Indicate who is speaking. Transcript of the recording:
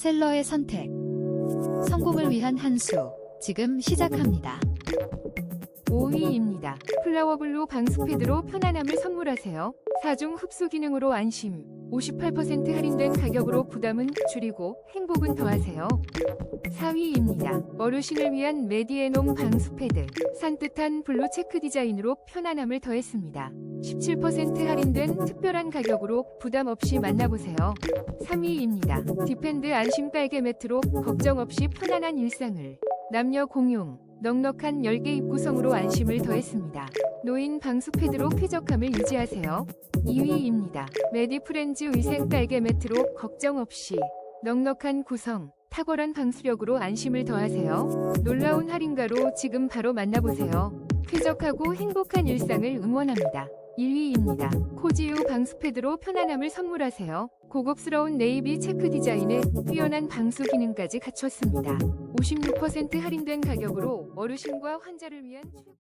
Speaker 1: 셀러의 선택. 성공을 위한 한 수. 지금 시작합니다.
Speaker 2: 5위입니다. 플라워블루 방수 패드로 편안함을 선물하세요. 4중 흡수 기능으로 안심. 58% 할인된 가격으로 부담은 줄이고 행복은 더하세요. 4위입니다. 어르신을 위한 메디에놈 방수 패드. 산뜻한 블루 체크 디자인으로 편안함을 더했습니다. 17% 할인된 특별한 가격으로 부담 없이 만나보세요. 3위입니다. 디펜드 안심 빨개 매트로 걱정 없이 편안한 일상을. 남녀 공용, 넉넉한 10개 입구성으로 안심을 더했습니다. 노인 방수 패드로 쾌적함을 유지하세요. 2위입니다. 메디프렌즈 위생 빨개 매트로 걱정 없이 넉넉한 구성, 탁월한 방수력으로 안심을 더하세요. 놀라운 할인가로 지금 바로 만나보세요. 쾌적하고 행복한 일상을 응원합니다. 1위입니다. 코지유 방수 패드로 편안함을 선물하세요. 고급스러운 네이비 체크 디자인에 뛰어난 방수 기능까지 갖췄습니다. 56% 할인된 가격으로 어르신과 환자를 위한 최...